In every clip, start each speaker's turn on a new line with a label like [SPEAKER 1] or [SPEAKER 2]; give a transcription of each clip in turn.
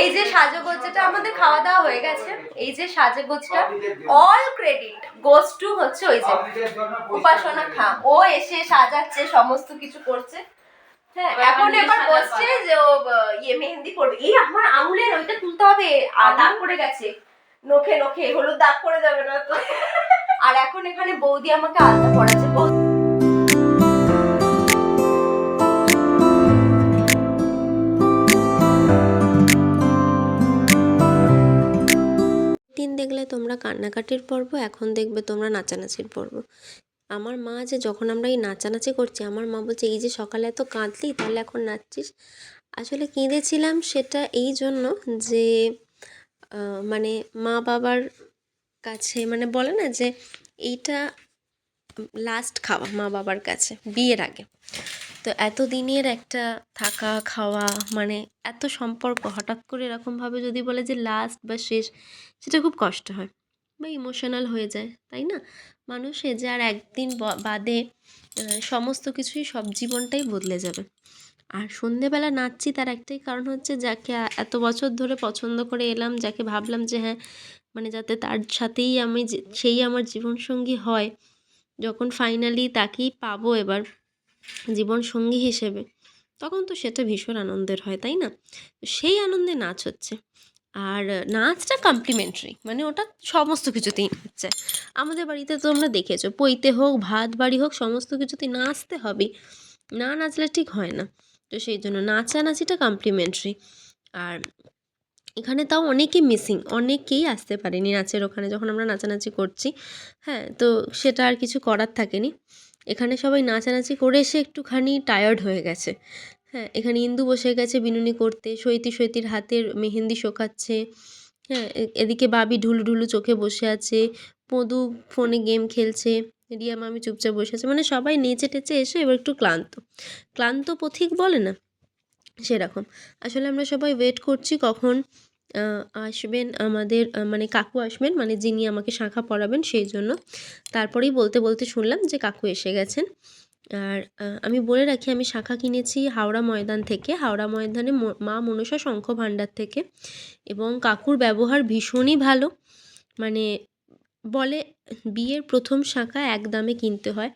[SPEAKER 1] এই যে সাজগোজটা আমাদের খাওয়া দাওয়া হয়ে গেছে এই যে সাজগোজটা অল ক্রেডিট গোস টু হচ্ছে ওই যে উপাসনা খা। ও এসে সাজাচ্ছে সমস্ত কিছু করছে। হ্যাঁ এখন এবার বসছে যে ও ইয়ে মেহেন্দি করবে এই আমার আঙুলের ওইটা তুলতে হবে দাগ পড়ে গেছে। নখে নখে হলুদ দাগ পড়ে যাবে না তো। আর এখন এখানে বৌদি আমাকে আলতা পড়াচ্ছে বৌদি
[SPEAKER 2] কান্নাকাটির পর্ব, এখন দেখবে তোমরা নাচানাচির পর্ব। আমার মা যে যখন আমরা এই নাচানাচি করছি, আমার মা বলছে, এই যে সকালে এত কাঁদলি, তাহলে এখন নাচছিস? আসলে কেঁদেছিলাম সেটা এই জন্য যে মানে মা বাবার কাছে মানে বলে না যে, এইটা লাস্ট খাওয়া মা বাবার কাছে, বিয়ের আগে। তো এত দিনের একটা থাকা, খাওয়া মানে এত সম্পর্ক, হঠাৎ করে এরকমভাবে যদি বলে যে লাস্ট বা শেষ, সেটা খুব কষ্ট হয়। বা ইমোশনাল হয়ে যায়, তাই না? মানুষে যে আর একদিন বাদে সমস্ত কিছুই সব জীবনটাই বদলে যাবে। আর সন্ধেবেলা নাচছি তার একটাই কারণ হচ্ছে যাকে এত বছর ধরে পছন্দ করে এলাম, যাকে ভাবলাম যে হ্যাঁ মানে যাতে তার সাথেই আমি সেই আমার জীবনসঙ্গী হয়, যখন ফাইনালি তাকেই পাবো এবার জীবন সঙ্গী হিসেবে, তখন তো সেটা ভীষণ আনন্দের হয়, তাই না? সেই আনন্দে নাচ হচ্ছে। আর নাচটা কমপ্লিমেন্টারি মানে ওটা সমস্ত কিছুতেই হচ্ছে। আমাদের বাড়িতে তো তোমরা দেখেছ পইতে হোক, ভাত বাড়ি হোক, সমস্ত কিছুতেই নাচতে হবে। না নাচলে ঠিক হয় না। তো সেই জন্য নাচানাচিটা কমপ্লিমেন্টারি আর এখানে তাও অনেকে মিসিং অনেকেই আসতে পারেনি নাচের ওখানে যখন আমরা নাচানাচি করছি। হ্যাঁ তো সেটা আর কিছু করার থাকেনি। এখানে সবাই নাচানাচি করে এসে একটুখানি টায়ার্ড হয়ে গেছে। হ্যাঁ এখানে ইন্দু বসে গেছে বিনুনি করতে, সৈতি সৈতির হাতের মেহেন্দি শোকাচ্ছে। হ্যাঁ এদিকে বাবি ঢুলু ঢুলু চোখে বসে আছে পদু ফোনে গেম খেলছে, রিয়া মামি চুপচাপ বসে আছে মানে সবাই নেচে টেচে এসে এবার একটু ক্লান্ত। ক্লান্ত পথিক বলে না? সেরকম। আসলে আমরা সবাই ওয়েট করছি কখন আসবেন আমাদের মানে কাকু আসবেন মানে যিনি আমাকে শাঁখা পড়াবেন সেই জন্য। তারপরেই বলতে বলতে শুনলাম যে কাকু এসে গেছেন। আর আমি বলে রাখি আমি শাঁখা কিনেছি হাওড়া ময়দান থেকে। হাওড়া ময়দানে মা মনসা শঙ্খ ভাণ্ডার থেকে। এবং কাকুর ব্যবহার ভীষণই ভালো। মানে বলে বিয়ের প্রথম শাঁখা এক দামে কিনতে হয়।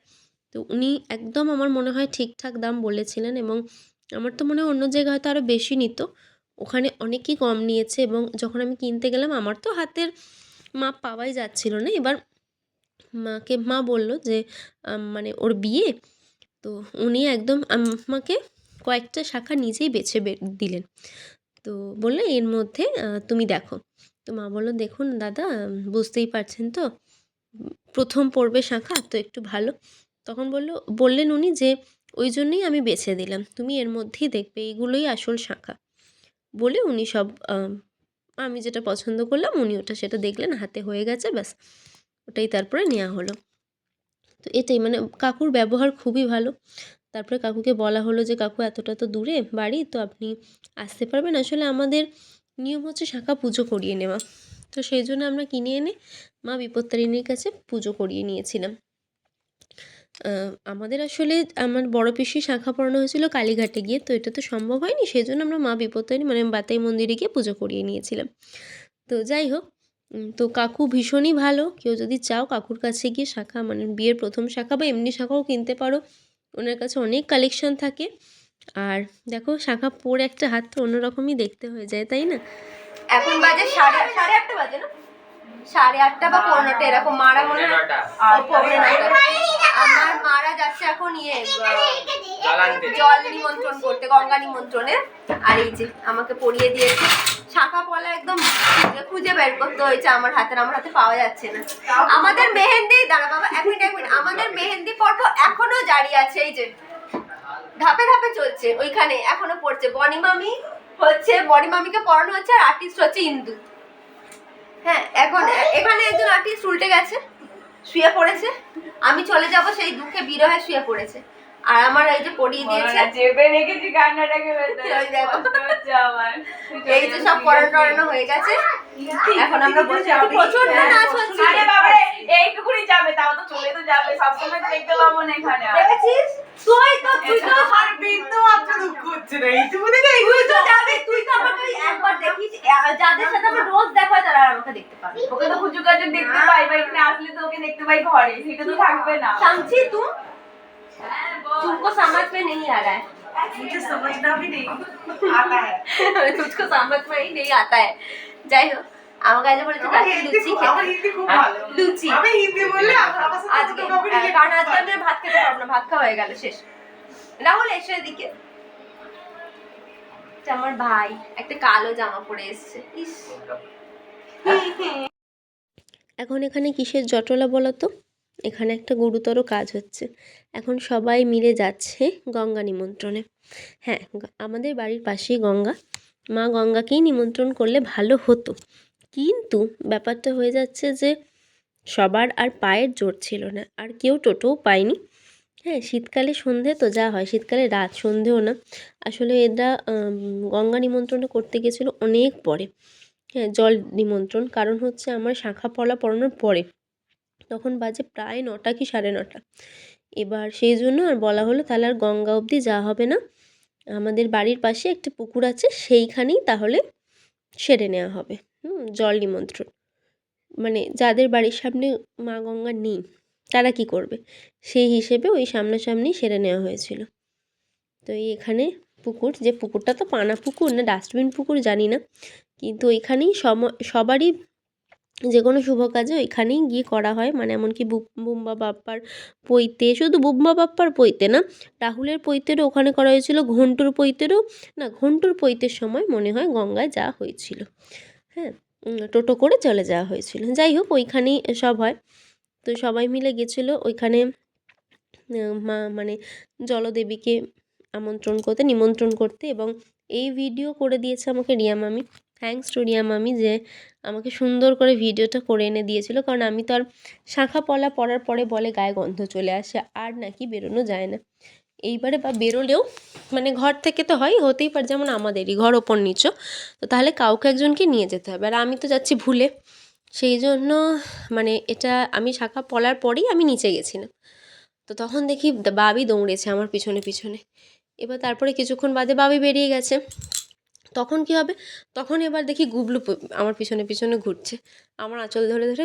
[SPEAKER 2] তো উনি একদম আমার মনে হয় ঠিকঠাক দাম বলেছিলেন এবং আমার তো মনে হয় অন্য জায়গায় হয়তো আরও বেশি নিত। ওখানে অনেকই কম নিয়েছে এবং যখন আমি কিনতে গেলাম আমার তো হাতের মাপ পাওয়াই যাচ্ছিল না। এবার মাকে, মা বলল যে মানে ওর বিয়ে। তো উনি একদম আমাকে কয়েকটা শাখা নিজেই বেছে দিলেন। তো বলল এর মধ্যে তুমি দেখো। তো মা বলল, দেখুন দাদা বুঝতেই পারছেন তো, প্রথম পড়বে শাখা, তো একটু ভালো। তখন বলল, বললেন উনি যে, ওই জন্যই আমি বেছে দিলাম, তুমি এর মধ্যেই দেখবে এইগুলোই আসল শাখা। বলে উনি সব আমি যেটা পছন্দ করলাম, উনি ওটা সেটা দেখলেন, হাতে হয়ে গেছে, ব্যাস। ওটাই তারপরে নেওয়া হলো। তো এটাই মানে কাকুর ব্যবহার খুবই ভালো। তারপরে কাকুকে বলা হলো যে, কাকু, এতটা তো দূরে বাড়ি, তো আপনি আসতে পারবেন। আসলে আমাদের নিয়ম হচ্ছে শাঁখা পুজো করিয়ে নেওয়া। তো সেই জন্য আমরা কিনে এনে মা বিপত্তারিণীর কাছে পুজো করিয়ে নিয়েছিলাম। আমাদের আসলে আমার বড় পিসি শাঁখা পড়ানো হয়েছিল কালীঘাটে গিয়ে, তো এটা তো সম্ভব হয়নি। সেই জন্য আমরা মা বিপত্তারিণী মানে বাতাই মন্দিরে গিয়ে পুজো করিয়ে নিয়েছিলাম। তো যাই হোক তো কাকু ভীষণই ভালো। কেউ যদি চাও কাকুর কাছে গিয়ে শাখা মানে বিয়ের প্রথম শাখা বা এমনি শাখাও কিনতে পারো। ওনার কাছে অনেক কালেকশন থাকে। আর দেখো শাখা পরে একটা হাত তো অন্যরকমই দেখতে হয়ে যায় তাই না?
[SPEAKER 1] এখন বাজে সাড়ে সাড়ে আটটা বাজে না? সাড়ে আটটা বা পনেরোটা এরকম মারা মনে হয়। আমার মারা যাচ্ছে এখন ইয়ে জল নিমন্ত্রণ করতে গঙ্গা নিমন্ত্রণে। আর এই যে আমাকে পরিয়ে দিয়েছে। শাখা পলা একদম খুঁজে বের করতে হয়েছে আমার হাতের, আমার হাতে পাওয়া যাচ্ছে না। আমাদের মেহেন্দি, দাঁড়া বাবা, এক মিনিট এক মিনিট। আমাদের মেহেন্দি পর্ব এখনও জারি আছে, এই যে ধাপে ধাপে চলছে, ওইখানে এখনও পড়ছে। বনি মামি হচ্ছে বনি মামিকে পড়ানো হচ্ছে আর আর্টিস্ট হচ্ছে ইন্দু। হ্যাঁ এখন এখানে একজন আর্টিস্ট উল্টে গেছে, শুয়ে পড়েছে। আমি চলে যাব সেই দুঃখে বিরহে শুয়ে পড়েছে। আর আমার এই যে পড়িয়ে দিয়েছে।
[SPEAKER 3] চেপে রেখেছি কান্নাটাকে
[SPEAKER 1] এই যে সব পড়ানো টড়ানো হয়ে গেছে। এখন আমরা বসে প্রচণ্ড হ্যাঁ। নাচ হচ্ছে।
[SPEAKER 3] আরে বাবা এইটুকুনি যাবে তাও তো চলে তো যাবে। সবসময় তো দেখতে পাবো না এখানে
[SPEAKER 1] দেখেছিস? তুই তো তুই তো
[SPEAKER 3] আর বিন্দু আপনার দুঃখ হচ্ছে না। এইটুকুনি তো
[SPEAKER 1] তুই তো যাবে তুই তো আমাকে একবার দেখিস। যাদের সাথে আমার রোজ দেখা তারা আর আমাকে দেখতে পাবে
[SPEAKER 3] ওকে তো খুচু কাজে দেখতে পাই বা এখানে আসলে তো ওকে দেখতে পাই ঘরে। সেটা তো থাকবে না।
[SPEAKER 1] শান্তি তুই? হ্যাঁ। तुमको समझ में नहीं आ रहा है
[SPEAKER 3] मुझे समझना भी नहीं आता है
[SPEAKER 1] तुझको समझ में ही नहीं आता है যাই হোক আমার কাছে বলেছে আজকে লুচি
[SPEAKER 3] আমার
[SPEAKER 1] খেতে
[SPEAKER 3] হিন্দি খুব
[SPEAKER 1] হ্যাঁ,
[SPEAKER 3] ভালো
[SPEAKER 1] লুচি
[SPEAKER 3] আমি হিন্দি বললে আমার সাথে
[SPEAKER 1] আজকে
[SPEAKER 3] তো কাউকে
[SPEAKER 1] হ্যাঁ,
[SPEAKER 3] relate
[SPEAKER 1] কারণ
[SPEAKER 3] করতে
[SPEAKER 1] আজকে আমি ভাত খেতে পারবো না ভাত খাওয়া হয়ে গেল শেষ রাহুল এসে এদিকে এটা আমার ভাই একটা কালো জামা পরে এসছে ইস
[SPEAKER 2] এখন এখানে কিসের জটলা বলো তো এখানে একটা গুরুতর কাজ হচ্ছে। এখন সবাই মিলে যাচ্ছে গঙ্গা নিমন্ত্রণে। হ্যাঁ আমাদের বাড়ির পাশেই গঙ্গা। মা গঙ্গাকেই নিমন্ত্রণ করলে ভালো হতো। কিন্তু ব্যাপারটা হয়ে যাচ্ছে যে সবার আর পায়ের জোর ছিল না। আর কেউ টোটোও পায়নি। হ্যাঁ শীতকালে সন্ধে তো যা হয়, শীতকালে রাত, সন্ধেও না। আসলে এরা গঙ্গা নিমন্ত্রণটা করতে গেছিল অনেক পরে। হ্যাঁ জল নিমন্ত্রণ। কারণ হচ্ছে আমার শাঁখা পলা পড়ানোর পরে। তখন বাজে প্রায় নটা কি সাড়ে নটা। এবার সেই জন্য আর বলা হলো তাহলে আর গঙ্গা অবধি যাওয়া হবে না। আমাদের বাড়ির পাশে একটা পুকুর আছে, সেইখানেই তাহলে সেরে নেওয়া হবে। হুম, জল নিমন্ত্রণ। মানে যাদের বাড়ির সামনে মা গঙ্গা নেই, তারা কি করবে? সেই হিসেবে ওই সামনাসামনি সেরে নেওয়া হয়েছিল। তো এই এখানে পুকুর, যে পুকুরটা তো পানা পুকুর না, ডাস্টবিন পুকুর জানি না। কিন্তু ওইখানেই সম, সবারই যে কোনো শুভ কাজে ওইখানেই গিয়ে করা হয়। মানে এমনকি বুম্বা বাপ্পার পৈতে, শুধু বুম্বা বাপ্পার পৈতে না, রাহুলের পৈতেরও ওখানে করা হয়েছিল, ঘন্টুর পৈতেরও, না ঘন্টুর পৈতের সময় মনে হয় গঙ্গায় যাওয়া হয়েছিল। হ্যাঁ টোটো করে চলে যাওয়া হয়েছিল। যাই হোক, ওইখানেই সব হয়। তো সবাই মিলে গেছিল, ওইখানে মা মানে জলদেবীকে আমন্ত্রণ করতে, নিমন্ত্রণ করতে এবং এই ভিডিও করে দিয়েছে আমাকে রিয়া মামি। থ্যাঙ্কস টু রিয়া মামি যে আমাকে সুন্দর করে ভিডিওটা করে এনে দিয়েছিল। কারণ আমি তো আর শাঁখা পলা পরার পরে বলে গায়ে গন্ধ চলে আসে, আর নাকি বেরোনো যায় না। এইবারে বা বেরোলেও মানে ঘর থেকে তো হয়, হতেই পারে যেমন আমাদেরই, ঘর ওপর নিচো। তো তাহলে কাউকে একজনকে নিয়ে যেতে হবে। আর আমি তো যাচ্ছি ভুলে, সেই জন্য মানে এটা আমি শাঁখা পলার পরেই আমি নিচে গেছিলাম তো তখন দেখি বাবি দৌড়েছে আমার পিছনে পিছনে। এবার তারপরে কিছুক্ষণ বাদে বাবি বেরিয়ে গেছে। তখন কি হবে? তখন এবার দেখি গুবলু আমার পিছনে পিছনে ঘুরছে। আমার আঁচল ধরে ধরে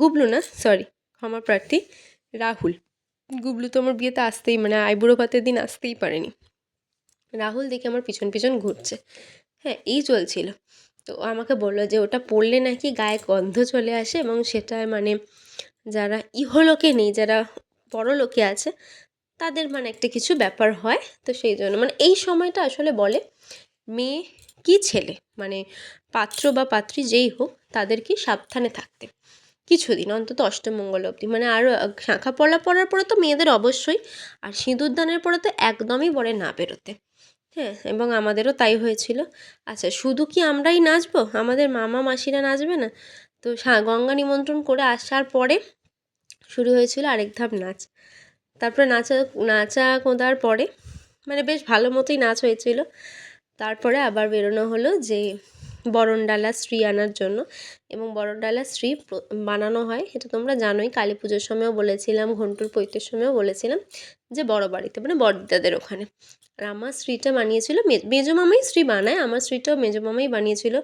[SPEAKER 2] গুবলু না সরি ক্ষমা প্রার্থী, রাহুল। গুবলু তো আমার বিয়েতে আসতেই মানে আইবুড়ো ভাতের দিন আসতেই পারেনি। রাহুল দেখে আমার পিছন পিছন ঘুরছে। হ্যাঁ এই চলছিল। তো আমাকে বলল যে, ওটা পড়লে নাকি গায়ে গন্ধ চলে আসে এবং সেটা মানে যারা ইহলোকে নেই, যারা পরলোকে আছে, তাদের মানে একটা কিছু ব্যাপার হয়। তো সেই জন্য মানে এই সময়টা আসলে বলে, মেয়ে কি ছেলে? মানে পাত্র বা পাত্রী যেই হোক, তাদেরকে সাবধানে থাকতে। কিছুদিন, অন্তত অষ্টমঙ্গল অবধি। মানে আর শাঁখা পলা পরার পরে তো মেয়েদের অবশ্যই। আর সিঁদুর দানের পরে তো একদমই বলে না বেরোতে। হ্যাঁ এবং আমাদেরও তাই হয়েছিল। আচ্ছা শুধু কি আমরাই নাচবো? আমাদের মামা, মাসিরা নাচবে না? তো গঙ্গা নিমন্ত্রণ করে আসার পরে শুরু হয়েছিল আরেক ধাপ নাচ। তারপরে নাচা নাচা কোঁদার পরে মানে বেশ ভালো মতোই নাচ হয়েছিল। তারপরে আবার বেরোনো হলো যে বরণডালা শ্রী আনার জন্য। এবং বরণডালা শ্রী বানানো হয় এটা তোমরা জানোই। কালী পুজোর সময়ও বলেছিলাম, ঘন্টুর পৈতের সময়ও বলেছিলাম যে বড় বাড়িতে মানে বড়দাদের ওখানে। আর আমার শ্রীটা বানিয়েছিল মেজো মামাই শ্রী বানায়, আমার শ্রীটাও মেজো মামাই বানিয়েছিল।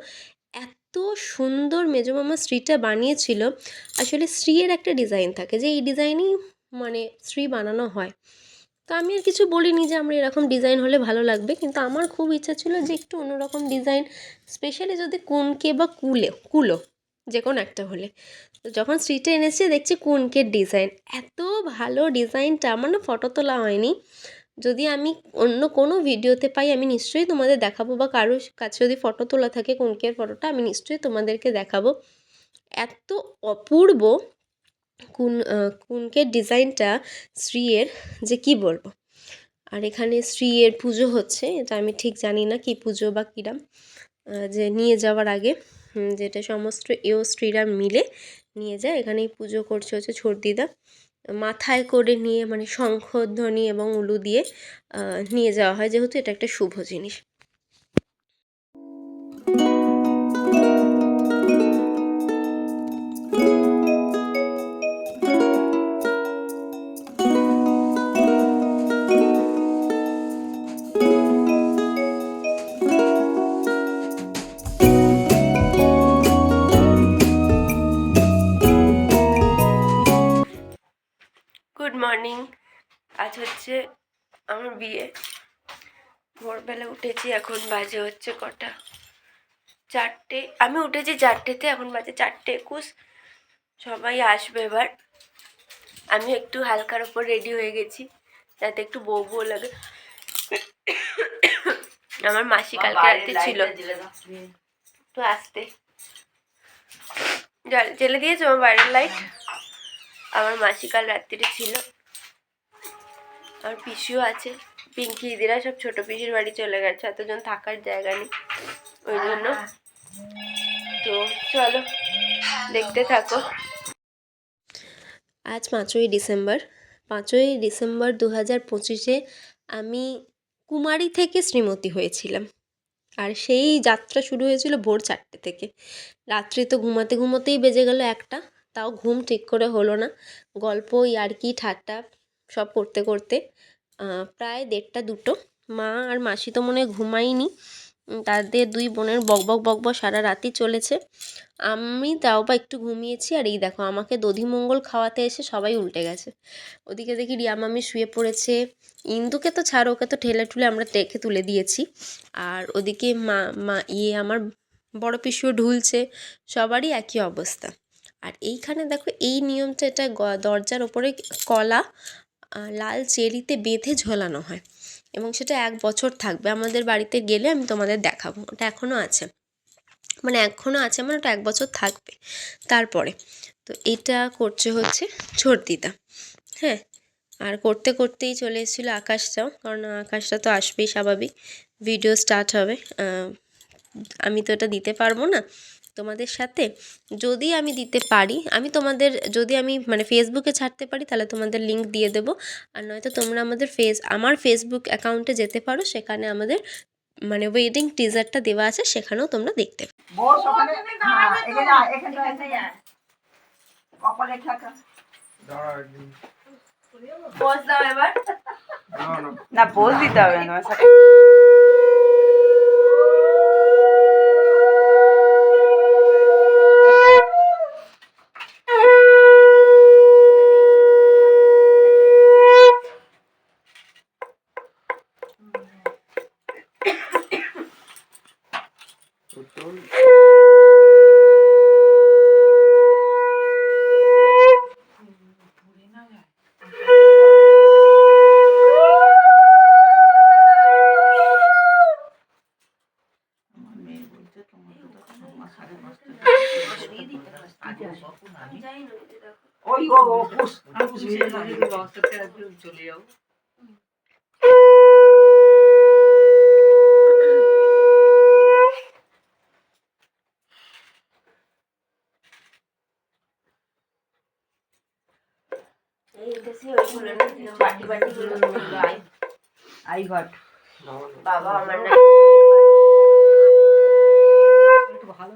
[SPEAKER 2] এত সুন্দর মেজো মামা শ্রীটা বানিয়েছিল। আসলে শ্রীয়ের একটা ডিজাইন থাকে যে এই ডিজাইনই মানে শ্রী বানানো হয়। তো আমি আর কিছু বলিনি যে আমার এরকম ডিজাইন হলে ভালো লাগবে, কিন্তু আমার খুব ইচ্ছা ছিল যে একটু অন্যরকম ডিজাইন স্পেশালি যদি কুনকে বা কুলে, কুলো, যে কোনো একটা হলে। তো যখন স্ট্রিটে এনেছে, দেখছি কুনকের ডিজাইন এত ভালো ডিজাইনটা আমার না ফটো তোলা হয়নি। যদি আমি অন্য কোনো ভিডিওতে পাই, আমি নিশ্চয়ই তোমাদের দেখাবো, বা কারোর কাছে যদি ফটো তোলা থাকে কুনকের ফটোটা আমি নিশ্চয়ই তোমাদেরকে দেখাবো। এত অপূর্ব কুন কুনকের ডিজাইনটা শ্রীয়ের যে কি বলব? আর এখানে শ্রীয়ের পুজো হচ্ছে, এটা আমি ঠিক জানি না কি পুজো বা কিরাম যে নিয়ে যাওয়ার আগে যেটা সমস্ত এও স্ত্রীরা মিলে নিয়ে যায়, এখানেই পুজো করছে হচ্ছে ছর্দিদা। মাথায় করে নিয়ে মানে শঙ্খধ্বনি এবং উলু দিয়ে নিয়ে যাওয়া হয়, যেহেতু এটা একটা শুভ জিনিস।
[SPEAKER 1] এখন বাজে হচ্ছে কটা? চারটে আমি উঠেছি চারটেতে এখন বাজে চারটে একুশ। সবাই আসবে এবার। আমি একটু হালকার ওপর রেডি হয়ে গেছি যাতে একটু বউ বউ লাগে। আমার মাসি কালকে রাতে ছিল। একটু আসতে। জল জেলে দিয়েছ আমার বাইরের লাইট? আমার মাসি কাল রাত্রিরে ছিল। আমার পিসিও আছে। পিঙ্কি দিদিরা সব ছোট পিসির বাড়ি চলে গেছে, এতজন থাকার জায়গা নেই। ওই জন্য। তো চলো, দেখতে থাকো।
[SPEAKER 2] আজ পাঁচই ডিসেম্বর। পাঁচই ডিসেম্বর দু হাজার পঁচিশে আমি কুমারী থেকে শ্রীমতী হয়েছিলাম। আর সেই যাত্রা শুরু হয়েছিল ভোর চারটে থেকে। রাত্রি তো ঘুমাতে ঘুমাতেই বেজে গেল একটা, তাও ঘুম ঠিক করে হলো না। গল্প ইয়ার্কি ঠাট্টা সব করতে করতে। প্রায় দেড়টা, দুটো। মা আর মাসি তো মনে ঘুমায়নি। তাদের দুই বোনের বকবক বকবক সারা রাতই চলেছে। আমি তাও বা একটু ঘুমিয়েছি আর এই দেখো, আমাকে দধিমঙ্গল খাওয়াতে এসে সবাই উল্টে গেছে। ওদিকে দেখি রিয়া মামি শুয়ে পড়েছে। ইন্দুকে তো ছাড়ো, ওকে তো ঠেলে ঠুলে আমরা টেকে তুলে দিয়েছি। আর ওদিকে মা মা ইয়ে আমার বড় পিসিও ঢুলছে। সবারই একই অবস্থা। আর এইখানে দেখো, এই নিয়মটা, এটা দরজার ওপরে কলা লাল চেরিতে বেঁধে ঝোলানো হয় এবং সেটা এক বছর থাকবে। আমাদের বাড়িতে গেলে আমি তোমাদের দেখাবো। ওটা এখনও আছে। মানে এখনও আছে মানে ওটা এক বছর থাকবে। তারপরে তো এটা করছে হচ্ছে ছর্দিদা। হ্যাঁ? আর করতে করতেই চলে এসেছিল আকাশটাও। কারণ আকাশটা তো আসবেই স্বাভাবিক। ভিডিও স্টার্ট হবে। আমি তো এটা দিতে পারব না। তোমাদের সাথে। যদি আমি দিতে পারি আমি তোমাদের যদি আমি মানে ফেসবুকে ছাড়তে পারি তাহলে তোমাদের লিঙ্ক দিয়ে দেবো। আর নয়তো তোমরা আমাদের ফেস আমার ফেসবুক অ্যাকাউন্টে যেতে পারো সেখানে আমাদের মানে ওয়েডিং টিজারটা দেওয়া আছে সেখানেও তোমরা দেখতে পারো।
[SPEAKER 4] বস ওখানে হ্যাঁ
[SPEAKER 3] না পোজ দিতে হবে না
[SPEAKER 4] চলে
[SPEAKER 1] বাটি বাটি গুলো আই।
[SPEAKER 4] ঘট
[SPEAKER 1] বাবা আমার না
[SPEAKER 4] ভালো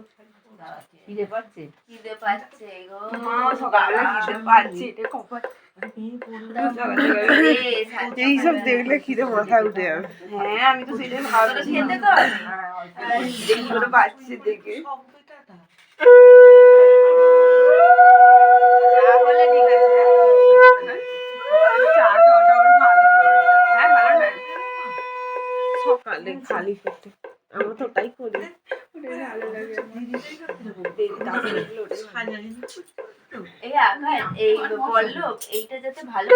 [SPEAKER 4] খিদে পাচ্ছে?
[SPEAKER 1] খিদে পাচ্ছে গো।
[SPEAKER 3] মাও সকালে খিদে পাচ্ছে এটা কপাল
[SPEAKER 1] এইসব
[SPEAKER 5] দেখলে খিদে মাথা উঠে যাবে
[SPEAKER 3] হ্যাঁ আমি তো সেটাই ভাবছি
[SPEAKER 1] খেতে তো
[SPEAKER 3] দেখে চা হলে ঠিক আছে চা খাওয়াটা আমার ভালো নয় হ্যাঁ ভালো নয়
[SPEAKER 5] সকালে খালি পেটে আমরা তো ওটাই করি
[SPEAKER 1] এই আকাশ এই পল্লব এইটা যাতে ভালো